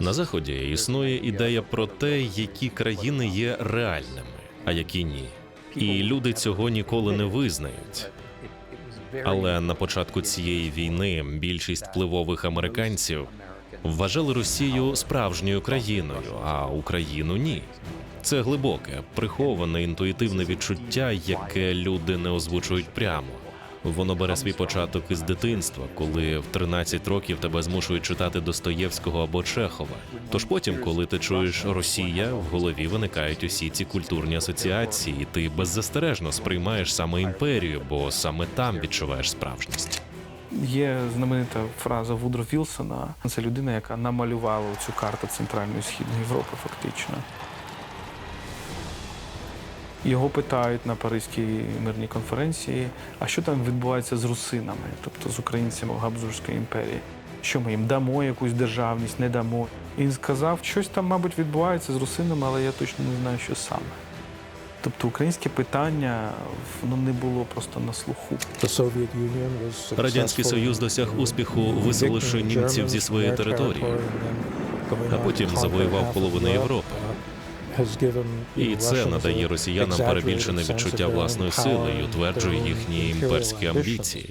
На заході існує ідея про те, які країни є реальними, а які ні. І люди цього ніколи не визнають. Але на початку цієї війни більшість впливових американців вважали Росію справжньою країною, а Україну ні. Це глибоке, приховане інтуїтивне відчуття, яке люди не озвучують прямо. Воно бере свій початок із дитинства, коли в 13 років тебе змушують читати Достоєвського або Чехова. Тож потім, коли ти чуєш Росія, в голові виникають усі ці культурні асоціації, і ти беззастережно сприймаєш саме імперію, бо саме там відчуваєш справжність. Є знаменита фраза Вудро Вілсона. Це людина, яка намалювала цю карту Центральної Східної Європи, фактично. Його питають на Паризькій мирній конференції, а що там відбувається з русинами, тобто з українцями Габсбурзької імперії. Що ми їм дамо якусь державність, не дамо. І він сказав, щось там, мабуть, відбувається з русинами, але я точно не знаю, що саме. Тобто українське питання воно не було просто на слуху. Радянський Союз досяг успіху, виселивши німців зі своєї території, а потім завоював половину Європи. І це надає росіянам перебільшене відчуття власної сили і утверджує їхні імперські амбіції.